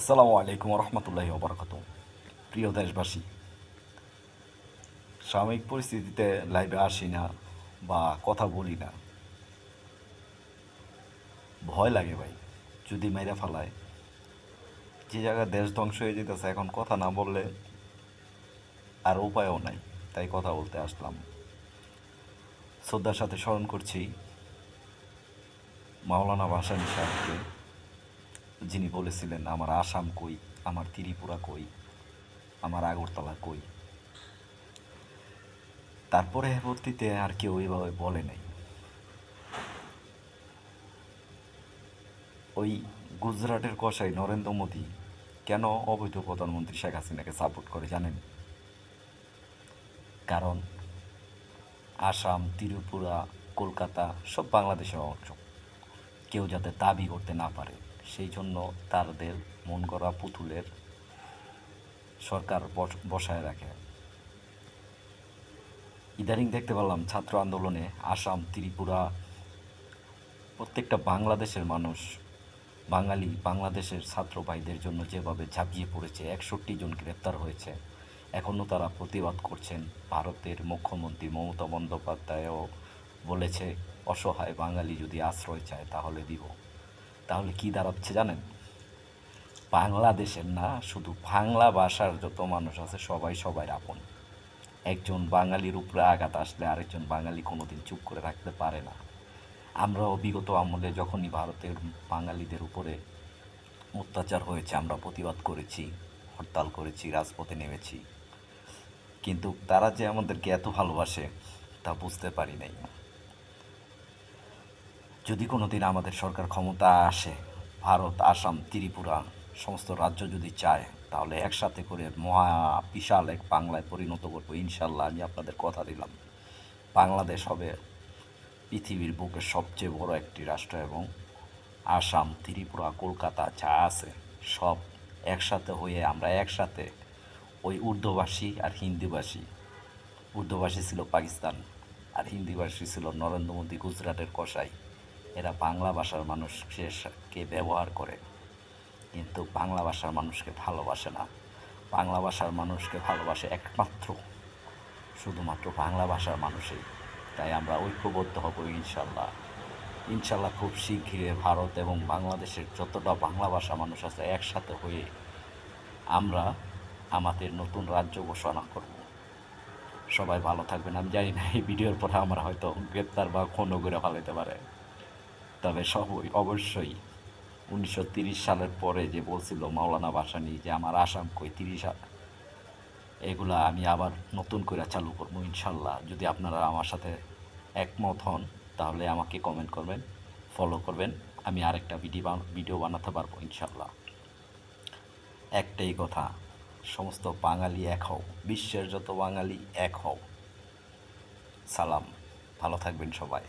আসসালামু আলাইকুম রহমতুল্লাহ ওবরাকাত প্রিয় দেশবাসী, সাময়িক পরিস্থিতিতে লাইভে আসি না বা কথা বলি না। ভয় লাগে ভাই, যদি মেরে ফেলায়। যে জায়গায় দেশ ধ্বংস হয়ে যেতেছে, এখন কথা না বললে আর উপায়ও নাই, তাই কথা বলতে আসলাম। শ্রদ্ধার সাথে স্মরণ করছি মাওলানা ভাসানী সাহেবকে। যিনি বলেছিলেন, আমার আসাম কই? আমার ত্রিপুরা কই? আমার আগরতলা কই? তারপরে পরবর্তীতে আর কেউ ওইভাবে বলে নাই। ওই গুজরাটের কষাই নরেন্দ্র মোদী কেন অবৈধ প্রধানমন্ত্রী শেখ হাসিনাকে সাপোর্ট করে জানেন? কারণ আসাম, ত্রিপুরা, কলকাতা সব বাংলাদেশের অংশ। কেউ যাতে দাবি করতে না পারে। সেই জন্য তাদের মন করা পুতুলের সরকার বস- বসায় রাখে। ইদানিং দেখতে পেলাম ছাত্র আন্দোলনে আসাম, ত্রিপুরা, প্রত্যেকটা বাংলাদেশের মানুষ, বাঙালি, বাংলাদেশের ছাত্র ভাইদের জন্য যেভাবে ঝাঁপিয়ে পড়েছে, একষট্টি জন গ্রেপ্তার হয়েছে। এখনও তারা প্রতিবাদ করছেন। ভারতের মুখ্যমন্ত্রী মমতা বন্দ্যোপাধ্যায়ও বলেছে, অসহায় বাঙালি যদি আশ্রয় চায় তাহলে দিব। তাহলে কি দাঁড়াচ্ছে জানেন? বাংলাদেশের না, শুধু বাংলা ভাষার যত মানুষ আছে, সবাই সবাই আপন। একজন বাঙালির উপরে আঘাত আসলে আরেকজন বাঙালি কোনোদিন চুপ করে রাখতে পারে না। আমরা বিগত আমলে যখনই ভারতের বাঙালিদের উপরে অত্যাচার হয়েছে, আমরা প্রতিবাদ করেছি, হরতাল করেছি, রাজপথে নেমেছি। কিন্তু তারা যে আমাদেরকে এত ভালোবাসে, তা বুঝতে পারি নাই। যদি কোনো দিন আমাদের সরকার ক্ষমতা আসে, ভারত, আসাম, ত্রিপুরা, সমস্ত রাজ্য যদি চায়, তাহলে একসাথে করে মহা বিশাল এক বাংলায় পরিণত করব, ইনশাল্লাহ আমি আপনাদের কথা দিলাম। বাংলাদেশ হবে পৃথিবীর বুকে সবচেয়ে বড় একটি রাষ্ট্র এবং আসাম, ত্রিপুরা, কলকাতা যা আছে সব একসাথে হয়ে আমরা একসাথে ওই উর্দুভাষী আর হিন্দিভাষী উর্দুভাষী ছিল পাকিস্তান আর হিন্দিভাষী ছিল নরেন্দ্র মোদী গুজরাটের কসাই। এরা বাংলা ভাষার মানুষকে ব্যবহার করে। কিন্তু বাংলা ভাষার মানুষকে ভালোবাসে না। বাংলা ভাষার মানুষকে ভালোবাসে একমাত্র, শুধুমাত্র বাংলা ভাষার মানুষই। তাই আমরা ঐক্যবদ্ধ হব ইনশাল্লাহ। ইনশাল্লাহ খুব শীঘ্রই ভারত এবং বাংলাদেশের যতটা বাংলা ভাষা মানুষ আছে একসাথে হয়ে আমরা আমাদের নতুন রাজ্য ঘোষণা করব। সবাই ভালো থাকবেন। আমি জানি না, এই ভিডিওর পরে আমরা হয়তো গ্রেপ্তার বা খুনও করে ফেলাইতে পারে। তবে সবই অবশ্যই উনিশশো সালের পরে যে বলছিল মাওলানা ভাসানী যে আমার আসাম কই তিরিশ এগুলা আমি আবার নতুন করে চালু করব ইনশাল্লাহ। যদি আপনারা আমার সাথে একমত হন, তাহলে আমাকে কমেন্ট করবেন ফলো করবেন, আমি আরেকটা ভিডিও ভিডিও বানাতে পারব ইনশাল্লাহ। একটাই কথা, সমস্ত বাঙালি এক হও, বিশ্বের যত বাঙালি এক হও। সালাম, ভালো থাকবেন সবাই।